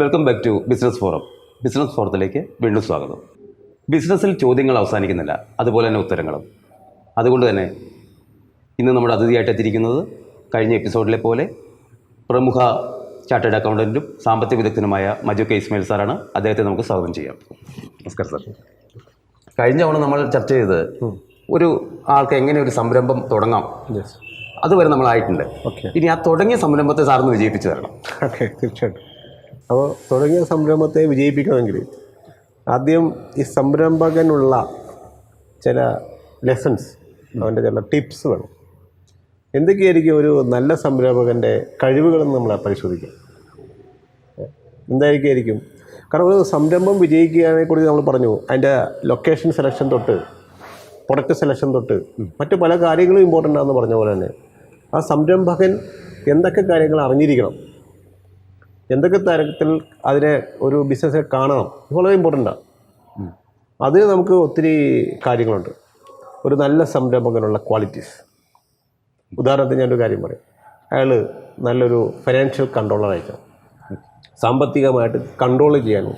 Welcome back to business forum business ഫോറത്തിലേക്ക് വീണ്ടും സ്വാഗതം. ബിസിനസ്സിൽ ചോദ്യങ്ങൾ അവസാനിക്കുന്നില്ല. അതുപോലെ തന്നെ ഉത്തരങ്ങളും. അതുകൊണ്ട് തന്നെ ഇന്ന് നമ്മുടെ അതിഥിയായിട്ട് എത്തിയിരിക്കുന്നത് കഴിഞ്ഞ എപ്പിസോഡിലെ പോലെ പ്രമുഖ ചാർട്ടേഡ് അക്കൗണ്ടന്റും സാമ്പത്തിക വിദഗ്ധനുമായ മജു കെ ഇസ്മയിൽ സാറാണ്. അദ്ദേഹത്തെ നമുക്ക് സ്വാഗതം ചെയ്യാം. നമസ്കാരം സാർ. കഴിഞ്ഞ തവണ നമ്മൾ ചർച്ച ചെയ്ത് ഒരു ആൾക്ക് എങ്ങനെ ഒരു സംരംഭം തുടങ്ങാം? അതുവരെ നമ്മളായിട്ടുണ്ട് ഓക്കെ ഇനി ആ തുടങ്ങിയ സംരംഭത്തെ സാറിന് വിജയിപ്പിച്ചു തരണം. ഓക്കെ തീർച്ചയായിട്ടും. അപ്പോൾ തുടങ്ങിയ സംരംഭത്തെ വിജയിപ്പിക്കണമെങ്കിൽ ആദ്യം ഈ സംരംഭകനുള്ള ചില ലെസൺസ് അവന്റെ ചില ടിപ്സ് വേണം. എന്തൊക്കെയായിരിക്കും ഒരു നല്ല സംരംഭകന്റെ കഴിവുകളെന്ന് നമ്മൾ പരിശോധിക്കാം. എന്തായിരിക്കും? കാരണം ഒരു സംരംഭം വിജയിക്കുകയെ കുറിച്ച് നമ്മൾ പറഞ്ഞു അതിന്റെ ലൊക്കേഷൻ സെലക്ഷൻ തൊട്ട് പ്രൊഡക്റ്റ് സെലക്ഷൻ തൊട്ട് മറ്റു പല കാര്യങ്ങളും ഇമ്പോർട്ടന്റ് ആണെന്ന് പറഞ്ഞ പോലെ തന്നെ ആ സംരംഭകൻ എന്തൊക്കെ കാര്യങ്ങൾ അറിഞ്ഞിരിക്കണം എന്തൊക്കെ തരത്തിൽ അതിനെ ഒരു ബിസിനസ്സിനെ കാണണം? വളരെ ഇമ്പോർട്ടന്റാണ് അതിന് നമുക്ക് ഒത്തിരി കാര്യങ്ങളുണ്ട്. ഒരു നല്ല സംരംഭകനുള്ള ക്വാളിറ്റീസ് ഉദാഹരണത്തിന് ഞാനൊരു കാര്യം പറയും. അയാൾ നല്ലൊരു ഫിനാൻഷ്യൽ കൺട്രോളറായിരിക്കണം സാമ്പത്തികമായിട്ട് കൺട്രോൾ ചെയ്യാനും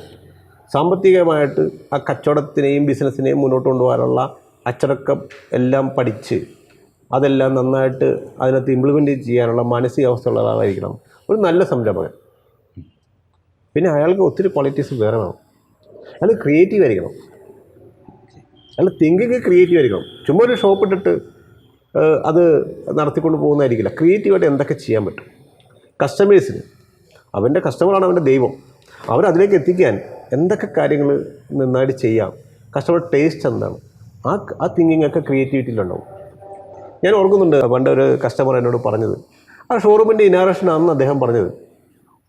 സാമ്പത്തികമായിട്ട് ആ കച്ചവടത്തിനെയും ബിസിനസ്സിനെയും മുന്നോട്ട് കൊണ്ടുപോകാനുള്ള അച്ചടക്കം എല്ലാം പഠിച്ച് അതെല്ലാം നന്നായിട്ട് അതിനകത്ത് ഇംപ്ലിമെന്റ് ചെയ്യാനുള്ള മാനസികാവസ്ഥയുള്ള ആളായിരിക്കണം ഒരു നല്ല സംരംഭകൻ. പിന്നെ അയാൾക്ക് ഒത്തിരി ക്വാളിറ്റീസ് വേറെ വേണം. അയാൾ ക്രിയേറ്റീവ് ആയിരിക്കണം. അയാൾ തിങ്കിങ് ക്രിയേറ്റീവ് ആയിരിക്കണം. ചുമ്മാ ഒരു ഷോപ്പ് ഇട്ടിട്ട് അത് നടത്തിക്കൊണ്ട് പോകുന്നതായിരിക്കില്ല. ക്രിയേറ്റീവായിട്ട് എന്തൊക്കെ ചെയ്യാൻ പറ്റും? കസ്റ്റമേഴ്സിന് അവന്റെ കസ്റ്റമറാണ് അവന്റെ ദൈവം. അവരതിലേക്ക് എത്തിക്കാൻ എന്തൊക്കെ കാര്യങ്ങൾ നന്നായിട്ട് ചെയ്യാം? കസ്റ്റമർ ടേസ്റ്റ് എന്താണ്? ആ ആ തിങ്കിങ് ഒക്കെ ക്രിയേറ്റിവിറ്റിയിലുണ്ടാവും ഞാൻ ഓർക്കുന്നുണ്ട് പണ്ട് ഒരു കസ്റ്റമർ എന്നോട് പറഞ്ഞത്. ആ ഷോറൂമിന്റെ ഇനാറേഷൻ ആണെന്ന് അദ്ദേഹം പറഞ്ഞത്.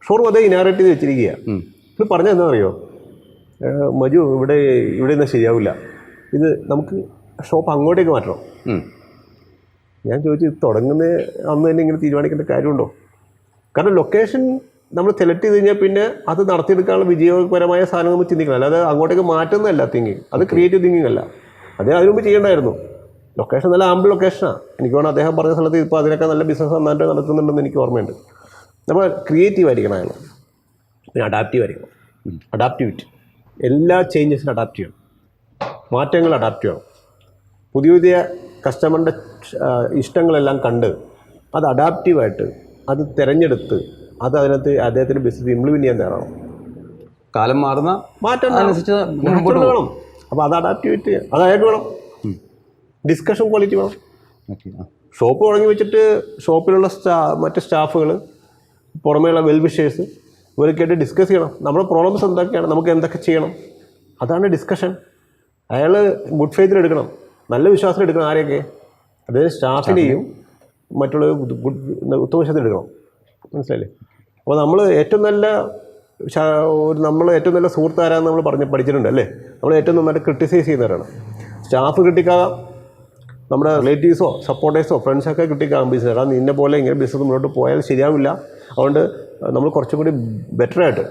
ഷോറൂം അതേ ഇനാറേറ്റ് ചെയ്ത് വെച്ചിരിക്കുക ഇത് പറഞ്ഞാൽ എന്താ അറിയോ മജു ഇവിടെ ഇവിടെ നിന്ന് ശരിയാവില്ല. ഇത് നമുക്ക് ഷോപ്പ് അങ്ങോട്ടേക്ക് മാറ്റണം. ഞാൻ ചോദിച്ചു ഇത് തുടങ്ങുന്ന അന്ന് തന്നെ ഇങ്ങനെ തീരുമാനിക്കേണ്ട കാര്യമുണ്ടോ? കാരണം ലൊക്കേഷൻ നമ്മൾ സെലക്ട് ചെയ്ത് കഴിഞ്ഞാൽ പിന്നെ അത് നടത്തിയെടുക്കാനുള്ള വിജയപരമായ സാധനം നമ്മൾ ചിന്തിക്കണം. അല്ലാതെ അങ്ങോട്ടേക്ക് മാറ്റുന്നതല്ല തിങ്കിങ് അത് ക്രിയേറ്റീവ് തിങ്കിങ് അല്ല. അദ്ദേഹം അതിനു മുമ്പ് ചെയ്യേണ്ടായിരുന്നു. ലൊക്കേഷൻ നല്ല ആമ്പിൾ ലൊക്കേഷനാണ് എനിക്ക് വേണം അദ്ദേഹം പറഞ്ഞ സ്ഥലത്ത് ഇപ്പോൾ അതിനൊക്കെ നല്ല ബിസിനസ് നന്നായിട്ട് നടത്തുന്നുണ്ടെന്ന് എനിക്ക് ഓർമ്മയുണ്ട്. നമ്മൾ ക്രിയേറ്റീവ് ആയിരിക്കണം അയാൾ പിന്നെ അഡാപ്റ്റീവ് ആയിരിക്കണം. അഡാപ്റ്റിവിറ്റി എല്ലാ ചേഞ്ചസിനും അഡാപ്റ്റ് ചെയ്യണം മാറ്റങ്ങൾ അഡാപ്റ്റ് ചെയ്യണം പുതിയ പുതിയ കസ്റ്റമറിന്റെ ഇഷ്ടങ്ങളെല്ലാം കണ്ട് അത് അഡാപ്റ്റീവായിട്ട് അത് തിരഞ്ഞെടുത്ത് അത് അതിനകത്ത് അദ്ദേഹത്തിന്റെ ബിസിനസ് ഇംപ്ലിമെന്റ് ചെയ്യാൻ തയ്യാറാണ് കാലം മാറുന്ന മാറ്റം മാറ്റങ്ങൾ വേണം. അപ്പോൾ അത് അഡാപ്റ്റിവിറ്റി അത് അയാൾക്ക് വേണം. ഡിസ്കഷൻ ക്വാളിറ്റി വേണം. ഷോപ്പ് തുടങ്ങി വെച്ചിട്ട് ഷോപ്പിലുള്ള സ്റ്റാ മറ്റ് സ്റ്റാഫുകൾ പുറമേയുള്ള വെൽ വിഷേഴ്സ് ഇവരൊക്കെയായിട്ട് ഡിസ്കസ് ചെയ്യണം. നമ്മുടെ പ്രോബ്ലംസ് എന്തൊക്കെയാണ് നമുക്ക് എന്തൊക്കെ ചെയ്യണം? അതാണ് ഡിസ്കഷൻ അയാൾ ഗുഡ് ഫെയ്ത്തിൽ എടുക്കണം. നല്ല വിശ്വാസത്തിൽ എടുക്കണം ആരെയൊക്കെ? അതായത് സ്റ്റാഫിനെയും മറ്റുള്ള ഗുഡ് ഉത്തമവിശ്വാസത്തിൽ എടുക്കണം. മനസ്സിലായില്ലേ? അപ്പോൾ നമ്മൾ ഏറ്റവും നല്ല ഒരു നമ്മൾ ഏറ്റവും നല്ല സുഹൃത്താരാന്ന് നമ്മൾ പറഞ്ഞ് പഠിച്ചിട്ടുണ്ട് അല്ലേ? നമ്മൾ ഏറ്റവും നന്നായിട്ട് ക്രിട്ടിസൈസ് ചെയ്യുന്നവരാണ്. സ്റ്റാഫ് ക്രിട്ടിക്കാകാം നമ്മുടെ റിലേറ്റീവ്സോ സപ്പോർട്ടേഴ്സോ ഫ്രണ്ട്സൊക്കെ കിട്ടിക്കാം ബിസിനസ് കാരണം നിന്നെ പോലെ ഇങ്ങനെ ബിസിനസ് മുന്നോട്ട് പോയാൽ ശരിയാവില്ല. അതുകൊണ്ട് നമ്മൾ കുറച്ചും കൂടി ബെറ്ററായിട്ട്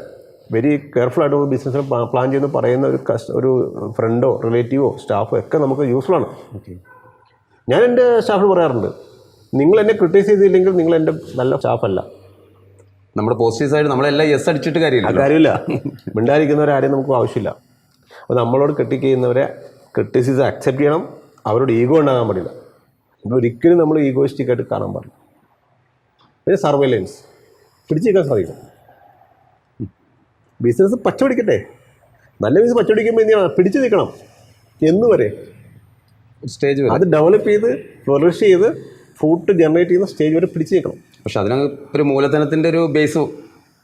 വെരി കെയർഫുള്ളായിട്ട് ഒരു ബിസിനസ് പ്ലാൻ ചെയ്യുന്ന പറയുന്ന ഒരു കസ്റ്റ ഒരു ഫ്രണ്ടോ റിലേറ്റീവോ സ്റ്റാഫോ ഒക്കെ നമുക്ക് യൂസ്ഫുൾ ആണ്. ഓക്കെ ഞാൻ എന്റെ സ്റ്റാഫിന് പറയാറുണ്ട് നിങ്ങൾ എന്നെ ക്രിട്ടിസൈസ് ചെയ്തില്ലെങ്കിൽ നിങ്ങൾ എന്റെ നല്ല സ്റ്റാഫല്ല നമ്മുടെ പോസിറ്റീവ് സൈഡ് നമ്മളെല്ലാം യെസ് അടിച്ചിട്ട് കാര്യമില്ല. കാര്യമില്ല മിണ്ടാതിരിക്കുന്നവരാരെയും നമുക്ക് ആവശ്യമില്ല. അപ്പോൾ നമ്മളോട് ക്രിട്ടിക് ചെയ്യുന്നവരെ ക്രിട്ടിസിസം അക്സെപ്റ്റ് ചെയ്യണം. അവരോട് ഈഗോ ഉണ്ടാകാൻ പാടില്ല. ഒരിക്കലും നമ്മൾ ഈഗോയിസ്റ്റിക്കായിട്ട് കാണാൻ പാടില്ല. പിന്നെ സർവൈലൻസ് പിടിച്ചേക്കാൻ സാധിക്കും. ബിസിനസ് പച്ചപിടിക്കട്ടെ. നല്ല ബിസിനസ് പച്ചപിടിക്കുമ്പോൾ എന്ത് ചെയ്യണം പിടിച്ചു നിൽക്കണം. എന്ന് വരെ സ്റ്റേജ് വരെ. അത് ഡെവലപ്പ് ചെയ്ത് ഫ്ലറിഷ് ചെയ്ത് ഫ്രൂട്ട് ജനറേറ്റ് ചെയ്യുന്ന സ്റ്റേജ് വരെ പിടിച്ചു നിൽക്കണം. പക്ഷെ അതിന് ഒരു മൂലധനത്തിന്റെ ഒരു ബേസ്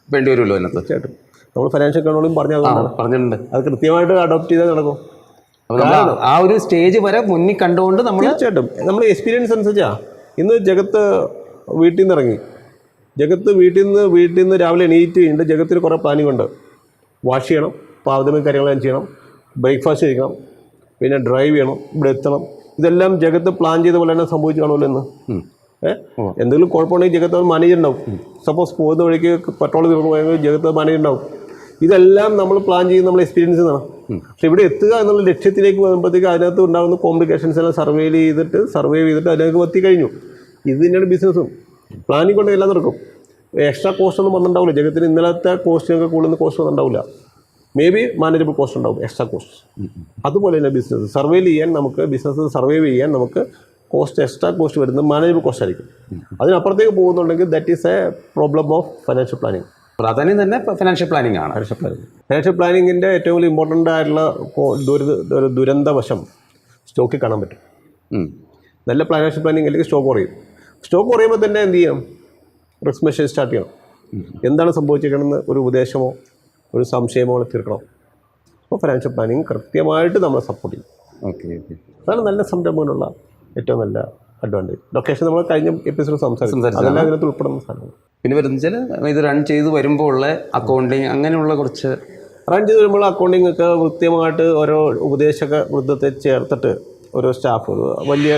വേണ്ടി വരുമല്ലോ അതിനകത്ത്. തീർച്ചയായിട്ടും. നമ്മൾ ഫിനാൻഷ്യൽ കൺട്രോളും പറഞ്ഞ ആ പറഞ്ഞിട്ടുണ്ട്. അത് കൃത്യമായിട്ട് അഡോപ്റ്റ് ചെയ്താൽ നടക്കും. ആ ഒരു സ്റ്റേജ് വരെ മുന്നിൽ കണ്ടുകൊണ്ട് നമ്മൾ തീർച്ചയായിട്ടും. നമ്മൾ എക്സ്പീരിയൻസ് അനുസരിച്ചാണ് ഇന്ന് ജഗത്ത് വീട്ടിൽ നിന്ന് ഇറങ്ങി. ജഗത്ത് വീട്ടിൽ നിന്ന് വീട്ടിൽ നിന്ന് രാവിലെ എണീറ്റ് കഴിഞ്ഞിട്ട് ജഗത്തിന് കുറേ പ്ലാനിങ് ഉണ്ട്. വാഷ് ചെയ്യണം പാചകം കാര്യങ്ങളെല്ലാം ചെയ്യണം ബ്രേക്ക്ഫാസ്റ്റ് കഴിക്കണം പിന്നെ ഡ്രൈവ് ചെയ്യണം ഇവിടെ എത്തണം. ഇതെല്ലാം ജഗത്ത് പ്ലാൻ ചെയ്ത പോലെ തന്നെ സംഭവിച്ചു കാണുമല്ലോ എന്ന് ഏഹ് എന്തെങ്കിലും കുഴപ്പമുണ്ടെങ്കിൽ ജഗത്ത് മാനേജർ ഉണ്ടാവും സപ്പോസ് പോകുന്ന വഴിക്ക് പെട്രോൾ തീർന്നു പോയെങ്കിൽ ജഗത്ത് മാനേജർ ഉണ്ടാവും ഇതെല്ലാം നമ്മൾ പ്ലാൻ ചെയ്യുന്ന നമ്മൾ എക്സ്പീരിയൻസ് ചെയ്യണം പക്ഷെ ഇവിടെ എത്തുക എന്നുള്ള ലക്ഷ്യത്തിലേക്ക് വരുമ്പോഴത്തേക്ക് അതിനകത്ത് ഉണ്ടാകുന്ന കോംപ്ലിക്കേഷൻസ് എല്ലാം സർവേ ചെയ്തിട്ട് സർവേ ചെയ്തിട്ട് അതിനകത്ത് എത്തിക്കഴിഞ്ഞു. ഇത് തന്നെയാണ് ബിസിനസ്സും പ്ലാനിങ് കൊണ്ട് എല്ലാം നടക്കും. എക്സ്ട്രാ കോസ്റ്റ് ഒന്നും വന്നിട്ടുണ്ടാവില്ല. ജഗത്തിന് ഇന്നലത്തെ കോസ്റ്റിനൊക്കെ കൂടുതൽ കോസ്റ്റ് വന്നിട്ടുണ്ടാവില്ല. മേ ബി മാനേജബിൾ കോസ്റ്റ് ഉണ്ടാവും എക്സ്ട്രാ കോസ്റ്റ് അതുപോലെ തന്നെ ബിസിനസ് സർവേ ചെയ്യാൻ നമുക്ക് ബിസിനസ് സർവേ ചെയ്യാൻ നമുക്ക് കോസ്റ്റ് എക്സ്ട്രാ കോസ്റ്റ് വരുന്നത് മാനേജബിൾ കോസ്റ്റ് ആയിരിക്കും. അതിനപ്പുറത്തേക്ക് പോകുന്നുണ്ടെങ്കിൽ that is a problem of financial planning പ്രാധാന്യം തന്നെ ഫിനാൻഷ്യൽ പ്ലാനിങ് ആണ്. ഫിനാൻഷ്യൽ പ്ലാനിങ് ഫിനാൻഷ്യൽ പ്ലാനിങ്ങിന്റെ ഏറ്റവും വലിയ ഇമ്പോർട്ടന്റ് ആയിട്ടുള്ള ദുരിത ദുരന്തവശം ദുരന്ത വശം സ്റ്റോക്കിൽ കാണാൻ പറ്റും. നല്ല ഫിനാൻഷ്യൽ പ്ലാനിങ് അല്ലെങ്കിൽ സ്റ്റോക്ക് കുറയും. സ്റ്റോക്ക് കുറയുമ്പോൾ തന്നെ എന്ത് ചെയ്യണം റിസ്ക് മെഷീൻ സ്റ്റാർട്ട് ചെയ്യണം. എന്താണ് സംഭവിച്ചിരിക്കണമെന്ന് ഒരു ഉപദേശമോ ഒരു സംശയമോ തീർക്കണം. അപ്പോൾ ഫിനാൻഷ്യൽ പ്ലാനിങ് കൃത്യമായിട്ട് നമ്മൾ സപ്പോർട്ട് ചെയ്യും. Okay okay. അതാണ് നല്ല സംരംഭങ്ങളുള്ള ഏറ്റവും നല്ല അഡ്വാന്റേജ് ലൊക്കേഷൻ നമ്മൾ കഴിഞ്ഞ എപ്പിസോഡ് സംസാരിച്ചു. അതെല്ലാം അതിനകത്ത് ഉൾപ്പെടുന്ന സാധനങ്ങൾ. പിന്നെ വരുന്ന വെച്ചാൽ ഇത് റൺ ചെയ്ത് വരുമ്പോൾ ഉള്ള അക്കൗണ്ടിങ് അങ്ങനെയുള്ള കുറച്ച് റൺ ചെയ്ത് വരുമ്പോൾ അക്കൗണ്ടിങ് ഒക്കെ കൃത്യമായിട്ട് ഓരോ ഉപദേശക വൃദ്ധത്തെ ചേർത്തിട്ട് ഓരോ സ്റ്റാഫ് വലിയ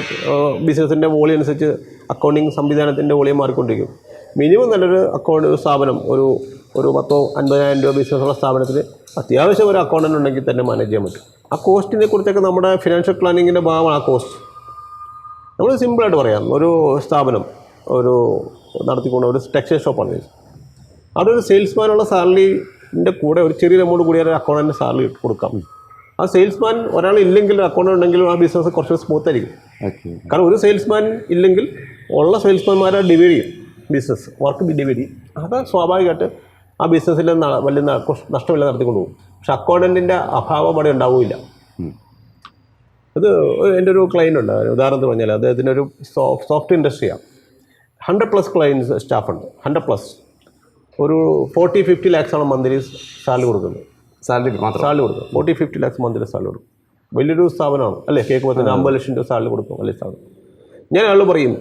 ബിസിനസ്സിന്റെ വോളി അനുസരിച്ച് അക്കൗണ്ടിങ് സംവിധാനത്തിന്റെ വോളിയം മാറിക്കൊണ്ടിരിക്കും. മിനിമം നല്ലൊരു അക്കൗണ്ട് ഒരു സ്ഥാപനം ഒരു ഒരു പത്തോ അൻപതിനായിരം രൂപ ബിസിനസ്സുള്ള സ്ഥാപനത്തിൽ അത്യാവശ്യം ഒരു അക്കൗണ്ടന്റ് ഉണ്ടെങ്കിൽ തന്നെ മാനേജ് ചെയ്യാൻ പറ്റും. ആ കോസ്റ്റിനെ കുറിച്ചൊക്കെ നമ്മുടെ ഫിനാൻഷ്യൽ പ്ലാനിങ്ങിന്റെ ഭാഗമാണ് ആ കോസ്റ്റ് നമ്മൾ സിമ്പിളായിട്ട് പറയാം. ഒരു സ്ഥാപനം ഒരു നടത്തിക്കൊണ്ട് ഒരു ടെക്സ്റ്റൈൽ ഷോപ്പാണ് ഒരു സെയിൽസ്മാനുള്ള സാലറിന്റെ കൂടെ ഒരു ചെറിയ എമൗണ്ട് കൂടിയാൽ ഒരു അക്കൗണ്ടന്റ് സാലറി കൊടുക്കാം. ആ സെയിൽസ്മാൻ ഒരാൾ ഇല്ലെങ്കിൽ അക്കൗണ്ട് ഉണ്ടെങ്കിലും ആ ബിസിനസ് കുറച്ച് സ്മൂത്ത് ആയിരിക്കും. കാരണം ഒരു സെയിൽസ്മാൻ ഇല്ലെങ്കിൽ ഉള്ള സെയിൽസ്മാൻമാരെ ഡിവൈഡ് ചെയ്യും ബിസിനസ് വർക്ക് ഡിവൈഡ് ചെയ്യും. അത് സ്വാഭാവികമായിട്ട് ആ ബിസിനസ്സിൽ വലിയ നഷ്ടമില്ല നടത്തിക്കൊണ്ട് പോകും. പക്ഷെ അക്കൗണ്ടന്റിന്റെ അഭാവം അവിടെ ഉണ്ടാവില്ല. അത് എന്റെ ഒരു ക്ലയന്റ് ഉണ്ട്. ഉദാഹരണത്തിന് പറഞ്ഞാൽ അദ്ദേഹത്തിന്റെ ഒരു സോഫ്റ്റ് ഇൻഡസ്ട്രിയാണ് ഹൺഡ്രഡ് പ്ലസ് ക്ലയൻസ് സ്റ്റാഫുണ്ട് ഹൺഡ്രഡ് പ്ലസ് ഒരു ഫോർട്ടി ഫിഫ്റ്റി ലാക്സാണ് മന്ത്ലി സാലറി കൊടുക്കുന്നത്. സാലറി മാത്രം. സാലറി കൊടുക്കും. Forty fifty lakhs monthly salary കൊടുക്കും. വലിയൊരു സ്ഥാപനമാണ് അല്ലേ? കേൾക്കുമ്പോൾ തന്നെ അമ്പത് ലക്ഷം രൂപ സാലറി കൊടുക്കും വലിയ സ്ഥാപനം. ഞാൻ അയാൾ പറയും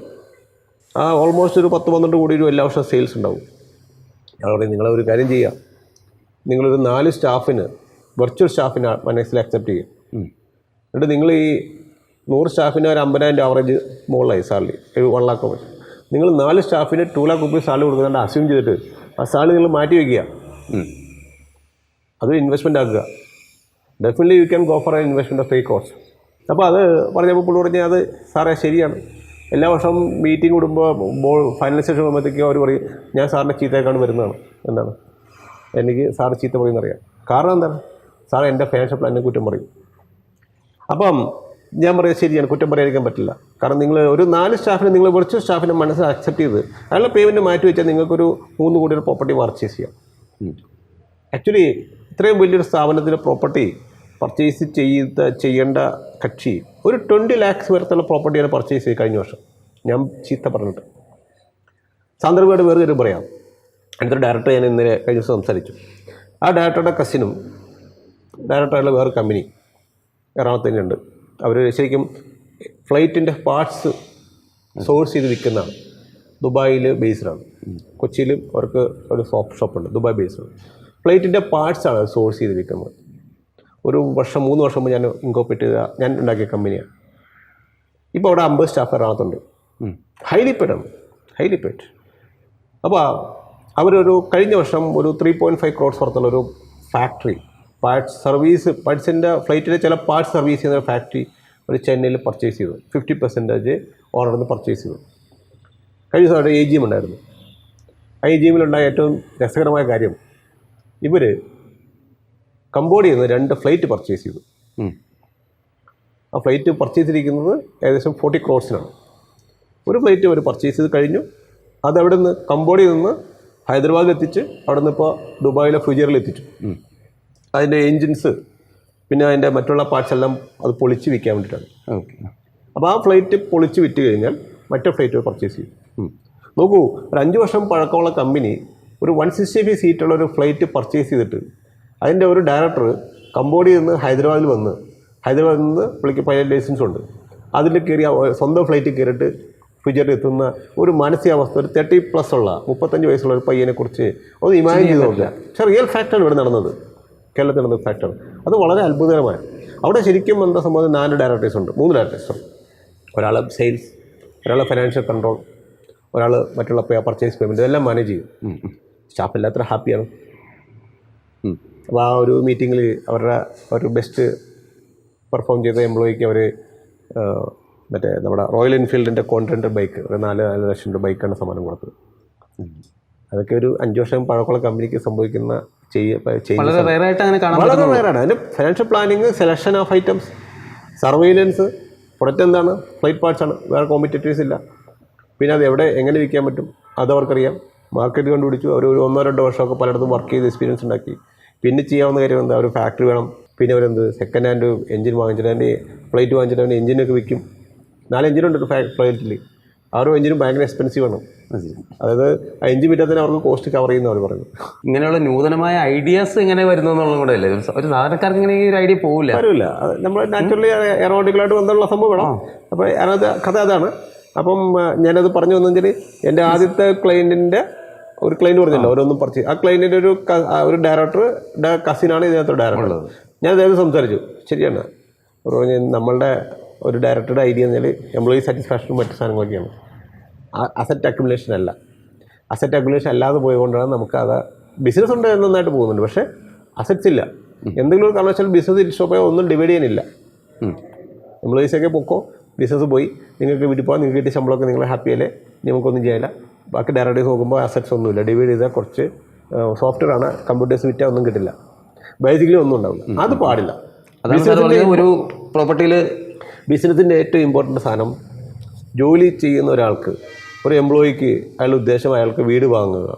ആ ഓൾമോസ്റ്റ് ഒരു പത്ത് പന്ത്രണ്ട് കോടി രൂപ എല്ലാ വർഷവും സെയിൽസ് ഉണ്ടാവും. അയാൾ പറയും നിങ്ങളെ ഒരു കാര്യം ചെയ്യുക നിങ്ങളൊരു നാല് സ്റ്റാഫിന് വെർച്വൽ സ്റ്റാഫിന് മനസ്സിൽ അക്സെപ്റ്റ് ചെയ്യും. എന്നിട്ട് നിങ്ങൾ ഈ നൂറ് സ്റ്റാഫിന് ഒരു അമ്പതിനായിരം ആവറേജ് മുകളിലായി സാലറി ഒരു വൺ ലാക്ക് പറ്റും നിങ്ങൾ നാല് സ്റ്റാഫിന് ടു ലാക്ക് റുപ്പീസ് സാലറി കൊടുക്കുന്നുണ്ട് അസ്യൂം ചെയ്തിട്ട്. ആ സാലറി നിങ്ങൾ മാറ്റി വയ്ക്കുക. അത് ഇൻവെസ്റ്റ്മെന്റ് ആക്കുക. Definitely you can go for a investment of free cost അപ്പോൾ അത് പറഞ്ഞപ്പോൾ പുള്ളി പറഞ്ഞാൽ അത് സാറേ ശരിയാണ്. എല്ലാ വർഷവും മീറ്റിംഗ് കൂടുമ്പോൾ ബോൾ ഫൈനലൈസേഷൻ വരുമ്പോഴത്തേക്കും അവർ പറയും ഞാൻ സാറിന്റെ ചീത്തയേക്കാണ് വരുന്നതാണ്. എന്താണ്? എനിക്ക് സാറ് ചീത്ത പറയുന്നറിയാം കാരണം എന്താണ്? സാർ എന്റെ ഫിനാൻഷ്യൽ പ്ലാനിനെ കുറ്റം പറയും. അപ്പം ഞാൻ പറയാം ശരിയാണ് കുറ്റം പറയാതിരിക്കാൻ പറ്റില്ല. കാരണം നിങ്ങൾ ഒരു നാല് സ്റ്റാഫിനെ നിങ്ങൾ കുറച്ച് സ്റ്റാഫിനെ മനസ്സ് അക്സെപ്റ്റ് ചെയ്ത് അയാളുടെ പേയ്മെന്റ് മാറ്റി വെച്ചാൽ നിങ്ങൾക്കൊരു മൂന്ന് കോടിയുടെ പ്രോപ്പർട്ടി പർച്ചേസ് ചെയ്യാം. ആക്ച്വലി ഇത്രയും വലിയൊരു സ്ഥാപനത്തിന്റെ പ്രോപ്പർട്ടി പർച്ചേസ് ചെയ്ത ചെയ്യേണ്ട കക്ഷി ഒരു ട്വന്റി ലാക്സ് വരത്തുള്ള പ്രോപ്പർട്ടിയാണ് പർച്ചേസ് ചെയ്ത് കഴിഞ്ഞ വർഷം. ഞാൻ ചീത്ത പറഞ്ഞിട്ട്. സാന്ദർഭമായിട്ട് വേറെ കാര്യം പറയാം. അടുത്തൊരു ഡയറക്ടർ ഞാൻ ഇന്നലെ കഴിഞ്ഞ ദിവസം സംസാരിച്ചു. ആ ഡയറക്ടറുടെ കസിനും ഡയറക്ടറായിട്ടുള്ള വേറെ കമ്പനി എറണാകുളത്ത് തന്നെയുണ്ട് അവർ ശരിക്കും ഫ്ലൈറ്റിന്റെ പാർട്സ് സോഴ്സ് ചെയ്ത് വിൽക്കുന്നതാണ് ദുബായിൽ ബേസ്ഡാണ് കൊച്ചിയിലും അവർക്ക് ഒരു ഷോപ്പ് ഷോപ്പുണ്ട് ദുബായ് ബേസ്ഡ് ഫ്ലൈറ്റിന്റെ പാർട്സാണ് അത് സോഴ്സ് ചെയ്ത് വിൽക്കുന്നത് ഒരു വർഷം മൂന്ന് വർഷം മുമ്പ് ഞാൻ ഇൻകോപ്പറേറ്റ് ചെയ്ത ഞാൻ ഉണ്ടാക്കിയ കമ്പനിയാണ് ഇപ്പോൾ അവിടെ അമ്പത് സ്റ്റാഫ് എറണാകുളത്തുണ്ട്. ഹൈലി പെയ്ഡാണ് ഹൈലി പെയ്ഡ് അപ്പോൾ അവരൊരു കഴിഞ്ഞ വർഷം ഒരു ത്രീ പോയിന്റ് ഫൈവ് ക്രോഡ്സ് പുറത്തുള്ള ഒരു ഫാക്ടറി പാർട്സ് സർവീസ് പാർട്സിന്റെ ഫ്ലൈറ്റിന്റെ ചില പാർട്സ് സർവീസ് ചെയ്യുന്ന ഒരു ഫാക്ടറി ഒരു ചെന്നൈയിൽ പർച്ചേസ് ചെയ്തു. ഫിഫ്റ്റി പെർസെന്റേജ് ഓർഡറിൽ നിന്ന് പർച്ചേസ് ചെയ്തു. കഴിഞ്ഞ ദിവസം അവിടെ എ ജി എം ഉണ്ടായിരുന്നു. ആ എ ജി എമ്മിലുണ്ടായ ഏറ്റവും രസകരമായ കാര്യം ഇവർ കംബോഡിയയിൽ നിന്ന് രണ്ട് ഫ്ലൈറ്റ് പർച്ചേസ് ചെയ്തു. ആ ഫ്ലൈറ്റ് പർച്ചേസ് ചെയ്തിരിക്കുന്നത് ഏകദേശം ഫോർട്ടി ക്രോഡ്സിനാണ് ഒരു ഫ്ലൈറ്റ് അവർ പർച്ചേസ് ചെയ്ത് കഴിഞ്ഞു. അത് അവിടെ നിന്ന് കംബോഡിയയിൽ നിന്ന് ഹൈദരാബാദിൽ എത്തിച്ച് അവിടെ നിന്ന് ഇപ്പോൾ ദുബായിലെ ഫ്യൂജറിൽ എത്തിച്ചു. അതിന്റെ എൻജിൻസ് പിന്നെ അതിന്റെ മറ്റുള്ള പാർട്സ് എല്ലാം അത് പൊളിച്ച് വിൽക്കാൻ വേണ്ടിയിട്ടാണ്. ഓക്കെ. അപ്പോൾ ആ ഫ്ലൈറ്റ് പൊളിച്ച് വിറ്റ് കഴിഞ്ഞാൽ മറ്റേ ഫ്ലൈറ്റ് പർച്ചേസ് ചെയ്യും നോക്കൂ ഒരു അഞ്ച് വർഷം പഴക്കമുള്ള കമ്പനി ഒരു വൺ സിക്സ്റ്റി ഫൈവ് സീറ്റുള്ള ഒരു ഫ്ലൈറ്റ് പർച്ചേസ് ചെയ്തിട്ട് അതിന്റെ ഒരു ഡയറക്ടർ കംബോഡിയയിൽ നിന്ന് ഹൈദരാബാദിൽ വന്ന് ഹൈദരാബാദിൽ നിന്ന് പുള്ളിക്ക് പൈലറ്റ് ലൈസൻസ് ഉണ്ട്. അതിൽ കയറി സ്വന്തം ഫ്ലൈറ്റിൽ കയറിയിട്ട് ഫ്യൂച്ചറിൽ എത്തുന്ന ഒരു മാനസികാവസ്ഥ ഒരു തേർട്ടി പ്ലസ് ഉള്ള മുപ്പത്തഞ്ച് വയസ്സുള്ള ഒരു പയ്യനെക്കുറിച്ച് ഒന്ന് ഇമാജിൻ ചെയ്ത് നോക്കുക. പക്ഷേ റിയൽ ഫാക്റ്റാണ് ഇവിടെ നടന്നത്. കേരളത്തിൽ നടന്ന ഫാക്ടർ അത് വളരെ അത്ഭുതകരമാണ് അവിടെ ശരിക്കും എന്താ സംബന്ധിച്ച് നാല് ഡയറക്ടേഴ്സ് ഉണ്ട്. മൂന്ന് ഡയറക്ടേഴ്സ് ഉണ്ട് ഒരാൾ സെയിൽസ് ഒരാൾ ഫിനാൻഷ്യൽ കൺട്രോൾ ഒരാൾ മറ്റുള്ള പർച്ചേസ് പേയ്മെന്റ് ഇതെല്ലാം മാനേജ് ചെയ്യും. ഉം. എല്ലാം സ്റ്റാഫ് എല്ലാത്ര ഹാപ്പിയാണ്. അപ്പോൾ ആ ഒരു മീറ്റിങ്ങിൽ അവരുടെ ഒരു ബെസ്റ്റ് പെർഫോം ചെയ്ത എംപ്ലോയിക്ക് അവർ മറ്റേ നമ്മുടെ റോയൽ എൻഫീൽഡിന്റെ കോൺട്രന്റ് ബൈക്ക് ഒരു നാല് നാല് ലക്ഷം രൂപ ബൈക്കാണ് സമ്മാനം കൊടുത്തത്. അതൊക്കെ ഒരു അഞ്ച് വർഷം പഴക്കമുള്ള കമ്പനിക്ക് സംഭവിക്കുന്ന വളരെ റയറാണ് അതിന്റെ financial planning selection of items surveillance product എന്താണ് ഫ്ലൈറ്റ് പാർട്സ് ആണ്. വേറെ കോമ്പറ്റേറ്റീവ്സ് ഇല്ല. പിന്നെ അത് എവിടെ എങ്ങനെ വിൽക്കാൻ പറ്റും അത് അവർക്കറിയാം. മാർക്കറ്റ് കണ്ടുപിടിച്ചു. അവർ ഒരു ഒന്നോ രണ്ടോ വർഷമൊക്കെ പലയിടത്തും വർക്ക് ചെയ്ത് എക്സ്പീരിയൻസ് ഉണ്ടാക്കി. പിന്നെ ചെയ്യാവുന്ന കാര്യം എന്താ? ഒരു ഫാക്ടറി വേണം. പിന്നെ അവരെന്ത്? സെക്കൻഡ് ഹാൻഡ് എഞ്ചിൻ വാങ്ങിച്ചിട്ട് അതിന്റെ ഫ്ലൈറ്റ് വാങ്ങിച്ചിട്ട് അതിന്റെ എഞ്ചിനൊക്കെ വിൽക്കും. നാല് എഞ്ചിനുണ്ട് ഒരു ഫ്ലൈറ്റിൽ ആ ഒരു എഞ്ചിനും ഭയങ്കര എക്സ്പെൻസീവ് ആണ്. അതായത് ആ എഞ്ചിൻ വിറ്റാൽ അവർക്ക് കോസ്റ്റ് കവർ ചെയ്യുന്ന അവർ പറഞ്ഞു ഇങ്ങനെയുള്ള നൂതനമായ ഐഡിയാസ് ഇങ്ങനെ വരുന്നു എന്നുള്ളത് കൂടെ അല്ലേ? ഒരു- സാധനക്കാർക്ക് സാധാരണക്കാർക്ക് ഇങ്ങനെ ഈ ഒരു ഐഡിയ പോകില്ല വരില്ല. നമ്മൾ നാച്ചുറലി എറോട്ടിക്കലായിട്ട് ബന്ധമുള്ള സംഭവമാണോ അപ്പോൾ അതിനകത്ത് കഥ അതാണ്. അപ്പം ഞാനത് പറഞ്ഞു വന്നെങ്കിൽ എന്റെ ആദ്യത്തെ ക്ലയന്റിന്റെ ഒരു ക്ലൈന്റ് പറഞ്ഞല്ലോ ഓരോന്നും പറിച്ച് ആ ക്ലൈന്റിന്റെ ഒരു ഒരു ഡയറക്ടർ കസിനാണ് ഇതിനകത്ത് ഡയറക്ടർ ഞാൻ അദ്ദേഹം സംസാരിച്ചു. ശരിയാണ് അവർ പറഞ്ഞു നമ്മളുടെ ഒരു ഡയറക്ടറുടെ ഐഡിയ എന്ന് വെച്ചാൽ എംപ്ലോയി സാറ്റിസ്ഫാക്ഷനും മറ്റു സാധനങ്ങളൊക്കെയാണ്. അസറ്റ് അക്യുമുലേഷൻ അല്ല. അസറ്റ് അക്യുമുലേഷൻ അല്ലാതെ പോയതുകൊണ്ടാണ് നമുക്ക് അത് ബിസിനസ് ഉണ്ട് നന്നായിട്ട് പോകുന്നുണ്ട്. പക്ഷേ അസറ്റ്സ് ഇല്ല. എന്തെങ്കിലും ഒരു കാരണവശാൽ ബിസിനസ് സ്റ്റോപ്പ് ഒന്നും ഡിവൈഡ് ചെയ്യാനില്ല. എംപ്ലോയീസൊക്കെ പൊക്കോ ബിസിനസ് പോയി. നിങ്ങൾക്ക് വീട്ടിൽ പോകാം നിങ്ങൾക്ക് കിട്ടിയ ശമ്പളമൊക്കെ നിങ്ങൾ ഹാപ്പിയല്ലേ നമുക്കൊന്നും ചെയ്യാനില്ല. ബാക്കി ഡയറക്റ്റ് നോക്കുമ്പോൾ അസറ്റ്സ് ഒന്നുമില്ല. ഡിവൈഡ് ചെയ്താൽ കുറച്ച് സോഫ്റ്റ്വെയർ ആണ്. കമ്പ്യൂട്ടേഴ്സ് വിറ്റാൽ ഒന്നും കിട്ടില്ല. ബേസിക്കലി ഒന്നും ഉണ്ടാവില്ല. അത് പാടില്ല. ഒരു പ്രോപ്പർട്ടിയിൽ ബിസിനസ്സിന്റെ ഏറ്റവും ഇമ്പോർട്ടന്റ് സാധനം ജോലി ചെയ്യുന്ന ഒരാൾക്ക് ഒരു എംപ്ലോയിക്ക് അയാളുടെ ഉദ്ദേശം അയാൾക്ക് വീട് വാങ്ങുക.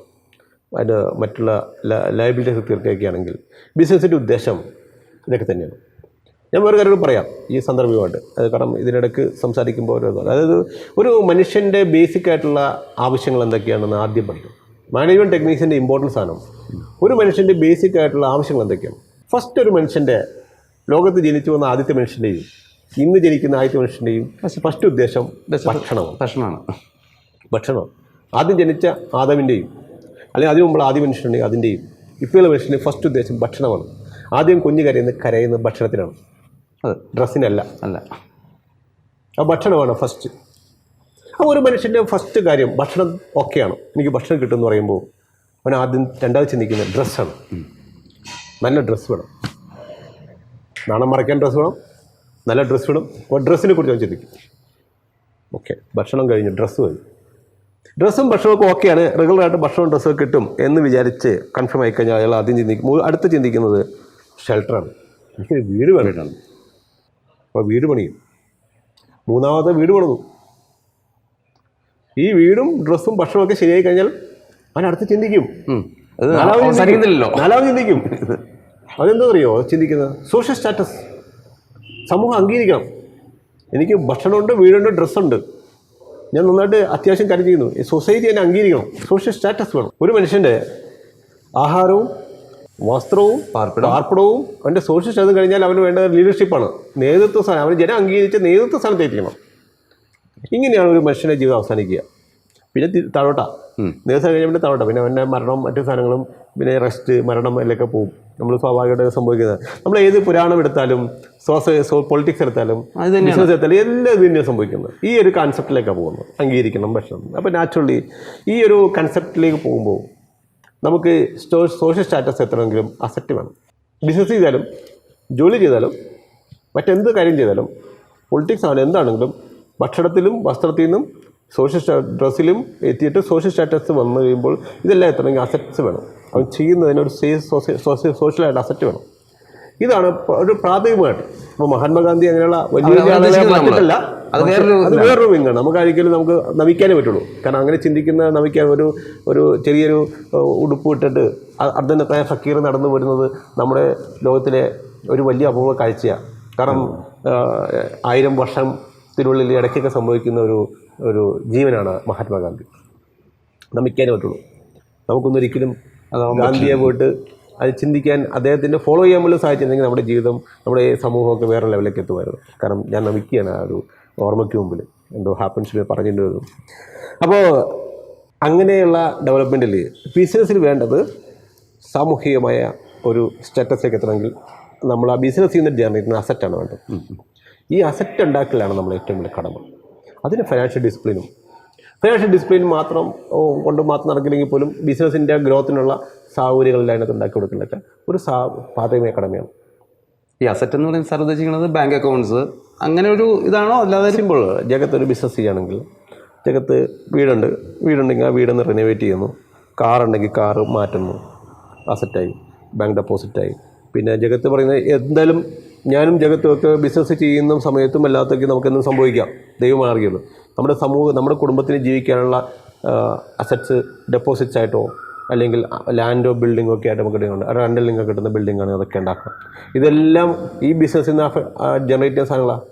അതിന്റെ മറ്റുള്ള ലയബിലിറ്റീസ് തീർക്കുകയൊക്കെയാണെങ്കിൽ ബിസിനസ്സിന്റെ ഉദ്ദേശം ഇതൊക്കെ തന്നെയാണ്. ഞാൻ വേറെ കാര്യം പറയാം ഈ സന്ദർഭമായിട്ട് അത് കാരണം ഇതിനിടയ്ക്ക് സംസാരിക്കുമ്പോൾ ഓരോ അതായത് ഒരു മനുഷ്യന്റെ ബേസിക് ആയിട്ടുള്ള ആവശ്യങ്ങൾ എന്തൊക്കെയാണെന്ന് ആദ്യം പഠിക്കും മാനേജ്മെന്റ് ടെക്നീഷ്യന്റെ ഇമ്പോർട്ടൻസ് ആണ് ഒരു മനുഷ്യന്റെ ബേസിക് ആയിട്ടുള്ള ആവശ്യങ്ങൾ എന്തൊക്കെയാണ്? ഫസ്റ്റ് ഒരു മനുഷ്യന്റെ ലോകത്ത് ജനിച്ചു വന്ന ആദ്യത്തെ മനുഷ്യന്റെയും ഇന്ന് ജനിക്കുന്ന ആദ്യത്തെ മനുഷ്യന്റെയും ഫസ്റ്റ് ഉദ്ദേശം ഭക്ഷണമാണ്. ഭക്ഷണമാണ്. ഭക്ഷണം. ആദ്യം ജനിച്ച ആദവിന്റെയും അല്ലെങ്കിൽ അതിനു മുമ്പുള്ള ആദ്യ മനുഷ്യനുണ്ടെങ്കിൽ അതിന്റെയും ഇപ്പോഴുള്ള മനുഷ്യന്റെ ഫസ്റ്റ് ഉദ്ദേശം ഭക്ഷണമാണ്. ആദ്യം കുഞ്ഞ് കരയുന്ന കരയുന്ന ഭക്ഷണത്തിനാണ്. അത് ഡ്രസ്സിനല്ല അല്ല. ആ ഭക്ഷണമാണ് ഫസ്റ്റ് അപ്പോൾ ഒരു മനുഷ്യന്റെ ഫസ്റ്റ് കാര്യം ഭക്ഷണം ഓക്കെയാണ് എനിക്ക് ഭക്ഷണം കിട്ടുമെന്ന് പറയുമ്പോൾ അവൻ ആദ്യം രണ്ടാമത് ചിന്തിക്കുന്നത് ഡ്രസ്സാണ് നല്ല ഡ്രസ്സ് വേണം. നാണം മറയ്ക്കാൻ ഡ്രസ്സ് വേണം. നല്ല ഡ്രസ്സ് വേണം. അപ്പോൾ ഡ്രസ്സിനെ കുറിച്ച് അവൻ ചിന്തിക്കും. ഓക്കെ ഭക്ഷണം കഴിഞ്ഞു ഡ്രസ്സ് കഴിഞ്ഞു. ഡ്രസ്സും ഭക്ഷണമൊക്കെ ഓക്കെയാണ്. റെഗുലറായിട്ട് ഭക്ഷണവും ഡ്രസ്സൊക്കെ കിട്ടും എന്ന് വിചാരിച്ച് കൺഫേം ആയി കഴിഞ്ഞാൽ അയാൾ ആദ്യം ചിന്തിക്കും. അടുത്ത് ചിന്തിക്കുന്നത് ഷെൽട്ടറാണ് എനിക്കൊരു വീട് വേണ്ടിയിട്ടാണ്. അപ്പോൾ വീട് പണിയും. മൂന്നാമത്തെ വീട് പണിതു. ഈ വീടും ഡ്രസ്സും ഭക്ഷണമൊക്കെ ശരിയായി കഴിഞ്ഞാൽ അവൻ അടുത്ത് ചിന്തിക്കും. നാലാമത് ചിന്തിക്കും. അതെന്താ അറിയോ ചിന്തിക്കുന്നത് സോഷ്യൽ സ്റ്റാറ്റസ് സമൂഹം അംഗീകരിക്കണം. എനിക്ക് ഭക്ഷണമുണ്ട് വീടുണ്ട് ഡ്രസ്സുണ്ട്. ഞാൻ നന്നായിട്ട് അത്യാവശ്യം കാര്യം ചെയ്യുന്നു. ഈ സൊസൈറ്റി എന്നെ അംഗീകരിക്കണം. സോഷ്യൽ സ്റ്റാറ്റസ് വേണം. ഒരു മനുഷ്യന്റെ ആഹാരവും വസ്ത്രവും പാർപ്പിടവും. അവന്റെ സോഷ്യൽ സ്റ്റാറ്റസ് കഴിഞ്ഞാൽ അവന് വേണ്ട ലീഡർഷിപ്പാണ് നേതൃത്വ സ്ഥാനം അവന് ജനം അംഗീകരിച്ച നേതൃത്വ സ്ഥാനത്ത് എത്തിക്കണം ഇങ്ങനെയാണ് ഒരു മനുഷ്യന്റെ ജീവിതം അവസാനിക്കുക. പിന്നെ തഴോട്ട നേതൃത്വം കഴിഞ്ഞാൽ കഴിഞ്ഞ പിന്നെ തഴോട്ട പിന്നെ അവന്റെ മരണം മറ്റു സാധനങ്ങളും പിന്നെ റെസ്റ്റ് മരണം എല്ലൊക്കെ പോകും നമ്മൾ സ്വാഭാവികമായിട്ട് സംഭവിക്കുന്നത്. നമ്മൾ ഏത് പുരാണം എടുത്താലും സോസ പൊളിറ്റിക്സ് എടുത്താലും. ബിസിനസ് എടുത്താലും എല്ലാം ഇത് തന്നെയാണ് സംഭവിക്കുന്നത്. ഈ ഒരു കൺസെപ്റ്റിലേക്കാണ് പോകുന്നത്. അംഗീകരിക്കണം ഭക്ഷണം. അപ്പോൾ നാച്ചുറലി ഈ ഒരു കൺസെപ്റ്റിലേക്ക് പോകുമ്പോൾ നമുക്ക് സോഷ്യൽ സ്റ്റാറ്റസ് എത്തണമെങ്കിലും അസറ്റ് വേണം. ബിസിനസ് ചെയ്താലും ജോലി ചെയ്താലും മറ്റെന്ത് കാര്യം ചെയ്താലും പൊളിറ്റിക്സ് ആണ് എന്താണെങ്കിലും ഭക്ഷണത്തിലും വസ്ത്രത്തിൽ നിന്നും സോഷ്യൽ ഡ്രസ്സിലും എത്തിയിട്ട് സോഷ്യൽ സ്റ്റാറ്റസ് വന്നു കഴിയുമ്പോൾ ഇതെല്ലാം എത്തണമെങ്കിൽ അസറ്റ്സ് വേണം. അവൻ ചെയ്യുന്നതിന് ഒരു സോഷ്യൽ സോഷ്യലായിട്ട് അസറ്റ് വേണം. ഇതാണ് ഒരു പ്രാഥമികമായിട്ട് ഇപ്പോൾ മഹാത്മാഗാന്ധി അങ്ങനെയുള്ള വലിയ വലിയ ആളുകളെ ഉദ്ദേശിക്കുന്നത് അത് വേറൊരു വിങ്ങാണ്. നമുക്ക് ഒരിക്കലും നമുക്ക് നമിക്കാനേ പറ്റുള്ളൂ. കാരണം അങ്ങനെ ചിന്തിക്കുന്ന നമിക്കാൻ ഒരു ഒരു ചെറിയൊരു ഉടുപ്പ് ഇട്ടിട്ട് അർദ്ധനത്തായ ഫക്കീർ നടന്നു വരുന്നത് നമ്മുടെ ലോകത്തിലെ ഒരു വലിയ അപൂർവ കാഴ്ചയാണ് കാരണം ആയിരം ആയിരം വർഷത്തിനുള്ളിൽ ഇടയ്ക്കൊക്കെ സംഭവിക്കുന്ന ഒരു ഒരു ജീവനാണ് മഹാത്മാഗാന്ധി. നമിക്കാനേ പറ്റുള്ളൂ. നമുക്കൊന്നും ഒരിക്കലും ഗാന്ധിയെ പോയിട്ട് അത് ചിന്തിക്കാൻ അദ്ദേഹത്തിന്റെ ഫോളോ ചെയ്യാൻ പോലും സാധിച്ചിരുന്നെങ്കിൽ നമ്മുടെ ജീവിതം നമ്മുടെ സമൂഹമൊക്കെ വേറെ ലെവലിലേക്ക് എത്തുമായിരുന്നു. കാരണം ഞാൻ നമിക്കുകയാണ് ആ ഒരു ഓർമ്മയ്ക്ക് മുമ്പിൽ. എന്തോ ഹാപ്പൻസിൽ പറഞ്ഞിട്ട് വരും അപ്പോൾ അങ്ങനെയുള്ള ഡെവലപ്മെന്റിൽ ബിസിനസ്സിൽ വേണ്ടത് സാമൂഹികമായ ഒരു സ്റ്റാറ്റസിലേക്ക് എത്തണമെങ്കിൽ നമ്മൾ ആ ബിസിനസ് ചെയ്യുന്ന ജനറേറ്റുന്ന അസറ്റാണ് വേണ്ടത്. ഈ അസറ്റ് ഉണ്ടാക്കലാണ് നമ്മൾ ഏറ്റവും വലിയ കടമ. അതിന് ഫിനാൻഷ്യൽ ഡിസിപ്ലിനും ഫിനാൻഷ്യൽ ഡിസിപ്ലിൻ മാത്രം കൊണ്ട് മാത്രം നടക്കില്ലെങ്കിൽ പോലും ബിസിനസ്സിന്റെ ഗ്രോത്തിനുള്ള സാഹചര്യങ്ങളിൽ അതിനകത്ത് ഉണ്ടാക്കി കൊടുക്കുന്നതൊക്കെ ഒരു സാ പാതകമായ കടമയാണ്. ഈ അസറ്റ് എന്ന് പറയുന്നത് സാർ ഉദ്ദേശിക്കുന്നത് ബാങ്ക് അക്കൗണ്ട്സ് അങ്ങനെ ഒരു ഇതാണോ? അല്ലാതെ സിമ്പിൾ ജഗത്ത് ഒരു ബിസിനസ് ചെയ്യുകയാണെങ്കിൽ ജഗത്ത് വീടുണ്ട്. വീടുണ്ടെങ്കിൽ ആ വീടൊന്ന് റിനോവേറ്റ് ചെയ്യുന്നു. കാറുണ്ടെങ്കിൽ കാറ് മാറ്റുന്നു. അസറ്റായി ബാങ്ക് ഡെപ്പോസിറ്റായി പിന്നെ ജഗത്ത് പറയുന്നത് എന്തായാലും ഞാനും ജഗത്തുമൊക്കെ ബിസിനസ് ചെയ്യുന്ന സമയത്തും അല്ലാത്തൊക്കെ നമുക്കെന്തും സംഭവിക്കാം. ദൈവം അറിയുന്നത് നമ്മുടെ സമൂഹം നമ്മുടെ കുടുംബത്തിന് ജീവിക്കാനുള്ള അസറ്റ്സ് ഡെപ്പോസിറ്റ്സ് ആയിട്ടോ അല്ലെങ്കിൽ ലാൻഡോ ബിൽഡിങ്ങോ ഒക്കെ ആയിട്ട് നമുക്ക് കിട്ടുന്നുണ്ട്. റെന്റലിംഗ് ഒക്കെ കിട്ടുന്ന ബിൽഡിംഗ് ആണ് അതൊക്കെ ഉണ്ടാക്കുക. ഇതെല്ലാം ഈ ബിസിനസ്സിൽ നിന്ന് ജനറേറ്റ് ചെയ്യുന്ന സാധനങ്ങളാണ്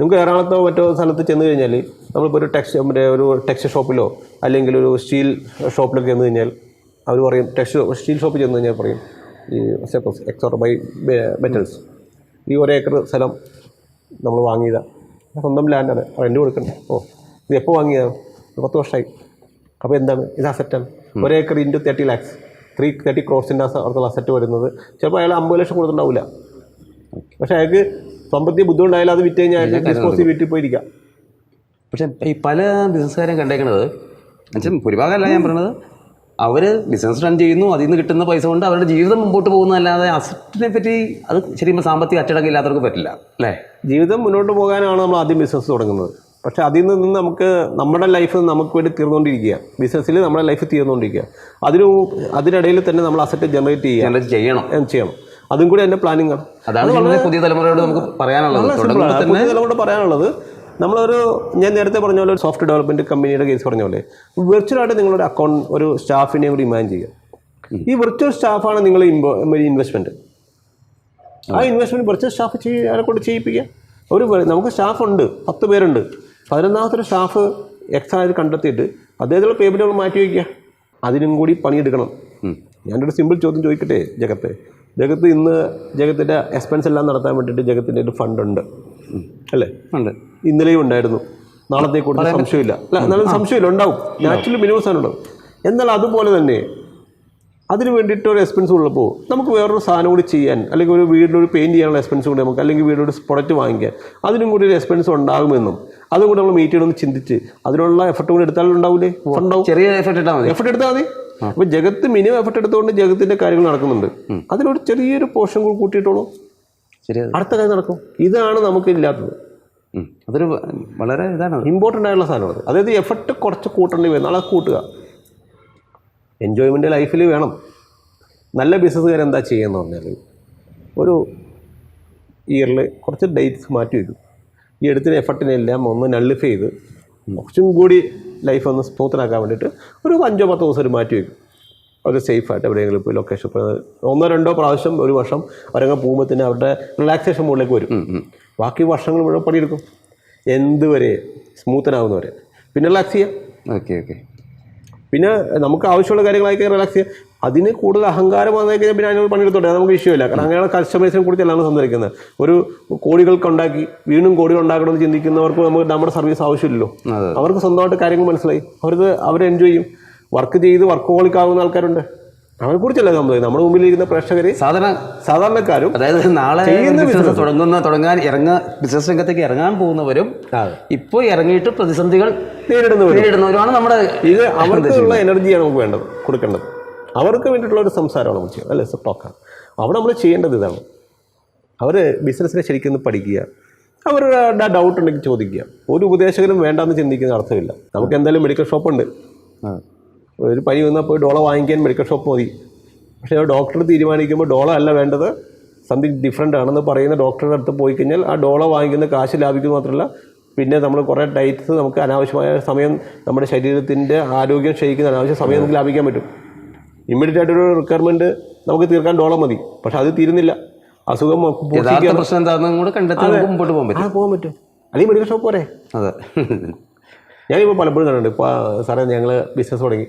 നമുക്ക് എറണാകുളത്തോ മറ്റോ സ്ഥലത്ത് ചെന്ന് കഴിഞ്ഞാൽ നമ്മളിപ്പോൾ ഒരു ടെക്സ്റ്റ് മറ്റേ ഒരു ടെക്സ്റ്റ് ഷോപ്പിലോ അല്ലെങ്കിൽ ഒരു സ്റ്റീൽ ഷോപ്പിലൊക്കെ ചെന്ന് കഴിഞ്ഞാൽ അവർ പറയും ടെക്സ്റ്റ് സ്റ്റീൽ ഷോപ്പിൽ ചെന്ന് കഴിഞ്ഞാൽ പറയും ഈ സപ്പോസ് എക്സോർ ബൈ മെറ്റൽസ് ഈ ഒരേക്കർ സ്ഥലം നമ്മൾ വാങ്ങിയതാണ് സ്വന്തം ലാൻഡാണ് റെന്റ് കൊടുക്കണ്ടേ. ഓ ഇത് എപ്പോൾ വാങ്ങിയതാണ് പത്ത് വർഷമായി അപ്പോൾ എന്താണ്? ഇത് അസറ്റാണ് ഒരേക്കർ into thirty lakhs three thirty ക്രോസിന്റെ അവിടുത്തെ അസറ്റ് വരുന്നത്. ചിലപ്പോൾ അയാൾ അമ്പത് ലക്ഷം കൊടുത്തിട്ടുണ്ടാവില്ല പക്ഷേ അയാൾക്ക് സാമ്പത്തിക ബുദ്ധിമുട്ടായാലും അത് വിറ്റ് കഴിഞ്ഞാൽ അയാൾക്ക് ഡിസ്പോസി വീട്ടിൽ പോയിരിക്കാം. പക്ഷേ ഈ പല ബിസിനസ്സുകാരും കണ്ടേക്കണത്. എന്നുവെച്ചാൽ ഭൂരിഭാഗമല്ല ഞാൻ പറയണത് അവർ ബിസിനസ് റൺ ചെയ്യുന്നു അതിൽ നിന്ന് കിട്ടുന്ന പൈസ കൊണ്ട് അവരുടെ ജീവിതം മുമ്പോട്ട് പോകുന്നതല്ലാതെ അസറ്റിനെ പറ്റി അത് ശരിക്കും സാമ്പത്തിക അച്ചടക്കം ഇല്ലാത്തവർക്ക് പറ്റില്ല അല്ലേ? ജീവിതം മുന്നോട്ട് പോകാനാണ് നമ്മൾ ആദ്യം ബിസിനസ് തുടങ്ങുന്നത്. പക്ഷേ അതിൽ നിന്ന് നമുക്ക് നമ്മുടെ ലൈഫ് നമുക്ക് വേണ്ടി തീർന്നുകൊണ്ടിരിക്കുക. ബിസിനസ്സിൽ നമ്മുടെ ലൈഫ് തീർന്നുകൊണ്ടിരിക്കുക. അതിന് അതിനിടയിൽ തന്നെ നമ്മൾ അസറ്റ് ജനറേറ്റ് ചെയ്യുക. ചെയ്യണം. ചെയ്യണം. അതും കൂടി എന്റെ പ്ലാനിങ് ആണ്. അതാണ് പുതിയ തലമുറയോട് നമുക്ക് പറയാനുള്ളത്. പുതിയ തലമുറ പറയാനുള്ളത് നമ്മളൊരു ഞാൻ നേരത്തെ പറഞ്ഞ പോലെ ഒരു സോഫ്റ്റ് ഡെവലപ്മെന്റ് കമ്പനിയുടെ കേസ് പറഞ്ഞ പോലെ വെർച്വലായിട്ട് നിങ്ങളൊരു അക്കൗണ്ട് ഒരു സ്റ്റാഫിനെ കൂടി ഇമാൻ ചെയ്യുക. ഈ വെർച്വൽ സ്റ്റാഫാണ് നിങ്ങൾ ഇൻവെസ്റ്റ്മെന്റ് ആ ഇൻവെസ്റ്റ്മെന്റ് വെർച്വൽ സ്റ്റാഫ് ചെയ്യാനെ കൊണ്ട് ചെയ്യിപ്പിക്കുക? ഒരു നമുക്ക് സ്റ്റാഫ് ഉണ്ട് പത്ത് പേരുണ്ട്. പതിനൊന്നാമത്തെ സ്റ്റാഫ് എക്സ്ട്രാ ആയിട്ട് കണ്ടെത്തിയിട്ട് അദ്ദേഹത്തിലുള്ള പേയ്മെന്റുകൾ മാറ്റി വയ്ക്കുക. അതിനും കൂടി പണിയെടുക്കണം. ഞാനൊരു സിമ്പിൾ ചോദ്യം ചോദിക്കട്ടെ ജഗത്തെ? ജഗത്ത് ഇന്ന് ജഗത്തിന്റെ എക്സ്പെൻസ് എല്ലാം നടത്താൻ വേണ്ടിയിട്ട് ജഗത്തിന്റെ ഒരു ഫണ്ട് ഉണ്ട്. അല്ലേ? ഉണ്ട്. ഇന്നലെയും ഉണ്ടായിരുന്നു. നാളത്തെ കുറിച്ച് സംശയമില്ല. അല്ല എന്നാലും സംശയമില്ല ഉണ്ടാവും. നാച്ചുറലി ബിലീവേഴ്സാണ് ഉള്ളത്. എന്നാൽ അതുപോലെ തന്നെ അതിന് വേണ്ടിയിട്ട് ഒരു എക്സ്പെൻസ് ഉള്ളപ്പോൾ നമുക്ക് വേറൊരു സാധനം കൂടി ചെയ്യാൻ അല്ലെങ്കിൽ ഒരു വീടിനൊരു പെയിന്റ് ചെയ്യാനുള്ള എക്സ്പെൻസ് കൂടി നമുക്ക് അല്ലെങ്കിൽ വീടിനൊരു പ്രൊഡക്റ്റ് വാങ്ങിക്കാൻ അതിനും കൂടി ഒരു എക്സ്പെൻസ് ഉണ്ടാകുമെന്നും അതും കൂടി നമ്മൾ മീറ്റ് ചെയ്യണമെന്ന് ചിന്തിച്ച് അതിനുള്ള എഫർട്ട് കൂടി എടുത്താലും ഉണ്ടാവില്ലേ ഉണ്ടാവും ചെറിയ എഫർട്ട് ഇട്ടാൽ മതി. എഫർട്ട് എടുത്താൽ മതി. അപ്പോൾ ജഗത്ത് മിനിമം എഫർട്ട് എടുത്തുകൊണ്ട് ജഗത്തിന്റെ കാര്യങ്ങൾ നടക്കുന്നുണ്ട്. അതിലൊരു ചെറിയൊരു പോർഷൻ കൂടി കൂട്ടിയിട്ടോളൂ ശരി അടുത്ത കാര്യം നടക്കും. ഇതാണ് നമുക്ക് ഇല്ലാത്തത്. അതൊരു വളരെ ഇതാണ്. ഇമ്പോർട്ടന്റ് ആയിട്ടുള്ള സാധനമാണ് അതായത് എഫർട്ട് കുറച്ച് കൂട്ടേണ്ടി വരും. നാളെ കൂട്ടുക. എൻജോയ്മെന്റ് ലൈഫിൽ വേണം. നല്ല ബിസിനസ്സുകാർ എന്താ ചെയ്യുന്നത് പറഞ്ഞാൽ ഒരു ഇയറിൽ കുറച്ച് ഡേറ്റ്സ് മാറ്റി വയ്ക്കും. ഈ എടുത്തിന് എഫർട്ടിനെല്ലാം ഒന്ന് നള്ളിഫൈ ചെയ്ത് കുറച്ചും കൂടി ലൈഫ് ഒന്ന് സ്മൂത്തനാക്കാൻ വേണ്ടിയിട്ട് ഒരു അഞ്ചോ പത്തോ ദിവസം ഒരു മാറ്റി വയ്ക്കും. അവർ സേഫായിട്ട് എവിടെയെങ്കിലും പോയി ലൊക്കേഷൻ പോയി. ഒന്നോ രണ്ടോ പ്രാവശ്യം ഒരു വർഷം അവരങ്ങ് പോകുമ്പോൾ തന്നെ അവരുടെ റിലാക്സേഷൻ മുകളിലേക്ക് വരും. ബാക്കി വർഷങ്ങൾ മുഴുവൻ പണിയെടുക്കും. എന്തുവരെ? സ്മൂത്തനാവുന്നവരെ. പിന്നെ റിലാക്സ് ചെയ്യാം. ഓക്കെ ഓക്കെ പിന്നെ നമുക്ക് ആവശ്യമുള്ള കാര്യങ്ങളായി റിലാക്സ് ചെയ്യാം. അതിന് കൂടുതൽ അഹങ്കാരം വന്നു കഴിഞ്ഞാൽ പിന്നെ അതിനോട് പണിയെടുത്തോട്ടെ? നമുക്ക് ഇഷ്യൂ ഇല്ല. കാരണം അങ്ങനെയുള്ള കസ്റ്റമേഴ്സിനെ കുറിച്ചല്ലാണ് സംസാരിക്കുന്നത്. ഒരു കോടികൾക്ക് ഉണ്ടാക്കി വീണ്ടും കോടികൾ ഉണ്ടാക്കണമെന്ന് ചിന്തിക്കുന്നവർക്ക് നമുക്ക് നമ്മുടെ സർവീസ് ആവശ്യമില്ലല്ലോ. അവർക്ക് സ്വന്തമായിട്ട് കാര്യങ്ങൾ മനസ്സിലായി. അവർക്ക് അവർ എൻജോയ് ചെയ്യും? വർക്ക് ചെയ്ത് വർക്ക് ഹോളിക്കാവുന്ന ആൾക്കാരുണ്ട്. അവരെ കുറിച്ചല്ല നമ്മൾ നമ്മുടെ മുമ്പിലിരിക്കുന്ന പ്രേക്ഷകർ സാധാരണ സാധാരണക്കാരും അതായത് നാളെ ചെയ്യുന്ന ബിസിനസ് തുടങ്ങുന്ന തുടങ്ങാൻ ഇറങ്ങാൻ ബിസിനസ് രംഗത്തേക്ക് ഇറങ്ങാൻ പോകുന്നവരും ഇപ്പോൾ ഇറങ്ങിയിട്ട് പ്രതിസന്ധികൾ നേരിടുന്നവരും. നേരിടുന്നവരുമാണ് നമ്മുടെ ഇത് അവർക്കുള്ള എനർജിയാണ് നമുക്ക് വേണ്ടത് കൊടുക്കേണ്ടത്. അവർക്ക് വേണ്ടിയിട്ടുള്ള ഒരു സംസാരമാണ് നമ്മൾ ചെയ്യുന്നത് അല്ലേ ടോക്കാണ്. അവിടെ നമ്മൾ ചെയ്യേണ്ടത് ഇതാണ്. അവർ ബിസിനസ്സിനെ ശരിക്കും പഠിക്കുക. അവരുടെ ഡൗട്ട് ഉണ്ടെങ്കിൽ ചോദിക്കുക. ഒരു ഉപദേശകനും വേണ്ടെന്ന് ചിന്തിക്കുന്ന അർത്ഥമില്ല. നമുക്ക് എന്തായാലും മെഡിക്കൽ ഷോപ്പുണ്ട് ഒരു പനി വന്നാൽ പോയി ഡോള വാങ്ങിക്കാൻ മെഡിക്കൽ ഷോപ്പ് മതി. പക്ഷേ ഡോക്ടർ തീരുമാനിക്കുമ്പോൾ ഡോള അല്ല വേണ്ടത്. സംതിങ് ഡിഫറെന്റ് ആണെന്ന് പറയുന്ന ഡോക്ടറുടെ അടുത്ത് പോയി കഴിഞ്ഞാൽ ആ ഡോള വാങ്ങിക്കുന്ന കാശ് ലാഭിക്കുക മാത്രമല്ല പിന്നെ നമ്മൾ കുറേ ഡയറ്റ്സ് നമുക്ക് അനാവശ്യമായ സമയം നമ്മുടെ ശരീരത്തിന്റെ ആരോഗ്യം ക്ഷയിക്കുന്ന അനാവശ്യ സമയം നമുക്ക് ലാഭിക്കാൻ പറ്റും. ഇമ്മീഡിയറ്റ് ആയിട്ടൊരു റിക്വയർമെന്റ് നമുക്ക് തീർക്കാൻ ഡോള മതി. പക്ഷെ അത് തീരുന്നില്ല. അസുഖം പോകാൻ പറ്റും. അല്ലെങ്കിൽ മെഡിക്കൽ ഷോപ്പ് പോരെ. അതെ. ഞാനിപ്പോൾ പലപ്പോഴും കണ്ടിട്ടുണ്ട്. ഇപ്പോൾ സാറേ ഞങ്ങൾ ബിസിനസ് തുടങ്ങി.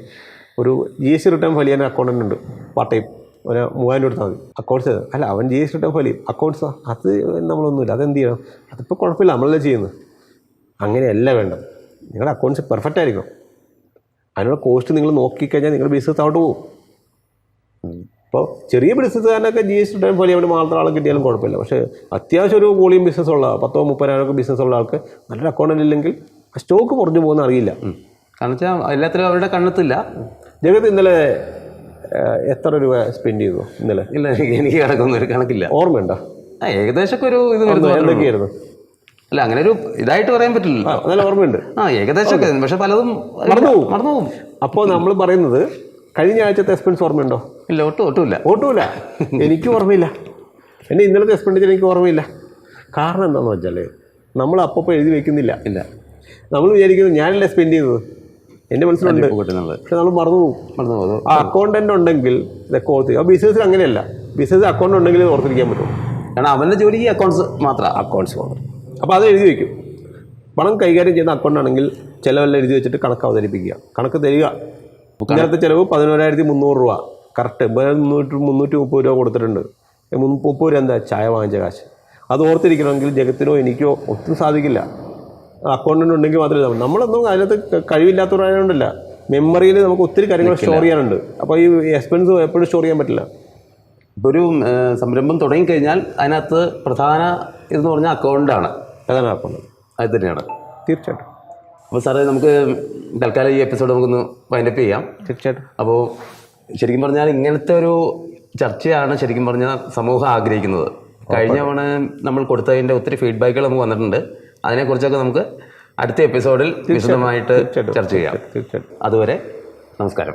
ഒരു G S T return file ചെയ്യാൻ അക്കൗണ്ടന്റ് ഉണ്ട്. പാർട്ട് ടൈം ഒരു മൂവായിരം കൊടുത്താൽ മതി. അക്കൗണ്ട്സ് അല്ല അവൻ ജി എസ് ടി റിട്ടേൺ ചെയ്യും അക്കൗണ്ട്സ് അത് നമ്മളൊന്നുമില്ല. അതെന്ത് ചെയ്യണം? അതിപ്പോൾ കുഴപ്പമില്ല. നമ്മളല്ലേ ചെയ്യുന്നത്. അങ്ങനെയല്ല വേണ്ടത്. നിങ്ങളുടെ അക്കൗണ്ട്സ് പെർഫെക്റ്റ് ആയിരിക്കണം. അതിനുള്ള കോസ്റ്റ് നിങ്ങൾ നോക്കിക്കഴിഞ്ഞാൽ നിങ്ങളുടെ ബിസിനസ് അവിടെ പോകും. ഇപ്പോൾ ചെറിയ ബിസിനസ്സുകാരനൊക്കെ G S T return file ചെയ്യാൻ മാത്രം ആൾ കിട്ടിയാലും കുഴപ്പമില്ല. പക്ഷേ അത്യാവശ്യം ഒരു വോളിയം ബിസിനസ് ഉള്ള പത്തോ മുപ്പതിനായിരം ബിസിനസ് ഉള്ള ആൾക്ക് നല്ലൊരു അക്കൗണ്ടന്റ് ഇല്ലെങ്കിൽ സ്റ്റോക്ക് കുറഞ്ഞു പോകുന്ന അറിയില്ല. കാരണം വെച്ചാൽ എല്ലാത്തിലും അവരുടെ കണ്ണെത്തില്ല ജഗത് ഇന്നലെ എത്ര രൂപ സ്പെൻഡ് ചെയ്തു ഇന്നലെ? ഇല്ല എനിക്ക് എനിക്ക് കണക്കൊന്നും ഒരു കണക്കില്ല. ഓർമ്മയുണ്ടോ? ആ ഏകദേശമൊക്കെ ഒരു ഇത് എന്തൊക്കെയായിരുന്നു? അല്ല അങ്ങനെ ഒരു ഇതായിട്ട് പറയാൻ പറ്റില്ല നല്ല ഓർമ്മയുണ്ട്. ആ ഏകദേശമൊക്കെ പക്ഷെ പലതും മറന്നുപോകും. മറന്നുപോകും അപ്പോൾ നമ്മൾ പറയുന്നത് കഴിഞ്ഞ ആഴ്ചത്തെ എക്സ്പെൻസ് ഓർമ്മയുണ്ടോ? ഇല്ല ഒട്ടും ഒട്ടുമില്ല. ഒട്ടുമില്ല. എനിക്ക് ഓർമ്മയില്ല. എന്റെ ഇന്നലത്തെ എക്സ്പെൻഡിച്ചർ എനിക്ക് ഓർമ്മയില്ല. കാരണം എന്താണെന്ന് വെച്ചാൽ നമ്മൾ അപ്പോൾ എഴുതി വെക്കുന്നില്ല. ഇല്ല. നമ്മൾ വിചാരിക്കുന്നത് ഞാനല്ലേ സ്പെൻഡ് ചെയ്തത് എന്റെ മനസ്സിലുണ്ട്. പക്ഷെ നമ്മൾ മറന്നു പോകും. ആ അക്കൗണ്ടന്റ് ഉണ്ടെങ്കിൽ ഇതൊക്കെ ഓർത്തി ആ ബിസിനസ്സിൽ അങ്ങനെയല്ല. ബിസിനസ് അക്കൗണ്ട് ഉണ്ടെങ്കിൽ ഓർത്തിരിക്കാൻ പറ്റും. കാരണം അവന്റെ ജോലി ഈ അക്കൗണ്ട്സ് മാത്രമാണ് അക്കൗണ്ട്സ് മാത്രം അപ്പോൾ അത് എഴുതി വയ്ക്കും പണം കൈകാര്യം ചെയ്യുന്ന അക്കൗണ്ട് ആണെങ്കിൽ ചിലവെല്ലാം എഴുതി വെച്ചിട്ട് കണക്ക് അവതരിപ്പിക്കുക. കണക്ക് തരിക. ഇന്നത്തെ ചിലവ് പതിനോരായിരത്തി മുന്നൂറ് രൂപ. കറക്റ്റ് മുന്നൂറ്റി മുന്നൂറ്റി മുപ്പത് രൂപ കൊടുത്തിട്ടുണ്ട്. മുപ്പത് രൂപ എന്താ? ചായ വാങ്ങിച്ച കാശ്. അത് ഓർത്തിരിക്കണമെങ്കിൽ ജഗത്തിനോ എനിക്കോ ഒട്ടും സാധിക്കില്ല. അക്കൗണ്ടന്റ് ഉണ്ടെങ്കിൽ മാത്രമേ നമ്മൾ നമ്മളൊന്നും അതിനകത്ത് കഴിവില്ലാത്തവരായതുകൊണ്ടല്ല മെമ്മറിയിൽ നമുക്ക് ഒത്തിരി കാര്യങ്ങൾ സ്റ്റോർ ചെയ്യാനുണ്ട്. അപ്പോൾ ഈ എക്സ്പെൻസ് എപ്പോഴും സ്റ്റോർ ചെയ്യാൻ പറ്റില്ല. ഇപ്പോൾ ഒരു സംരംഭം തുടങ്ങിക്കഴിഞ്ഞാൽ അതിനകത്ത് പ്രധാന ഇതെന്ന് പറഞ്ഞാൽ അക്കൗണ്ടാണ്. അതാണ് അക്കൗണ്ട്. അത് തന്നെയാണ്. തീർച്ചയായിട്ടും. അപ്പോൾ സാറേ നമുക്ക് തൽക്കാലം ഈ എപ്പിസോഡ് നമുക്കൊന്ന് വൈൻഡപ്പ് ചെയ്യാം. തീർച്ചയായിട്ടും. അപ്പോൾ ശരിക്കും പറഞ്ഞാൽ ഇങ്ങനത്തെ ഒരു ചർച്ചയാണ് ശരിക്കും പറഞ്ഞാൽ സമൂഹം ആഗ്രഹിക്കുന്നത്. കഴിഞ്ഞ തവണ നമ്മൾ കൊടുത്തതിന്റെ ഒത്തിരി ഫീഡ്ബാക്കുകൾ നമുക്ക് വന്നിട്ടുണ്ട്. അതിനെക്കുറിച്ചൊക്കെ നമുക്ക് അടുത്ത എപ്പിസോഡിൽ വിശദമായിട്ട് ചർച്ച ചെയ്യാം. അതുവരെ നമസ്കാരം.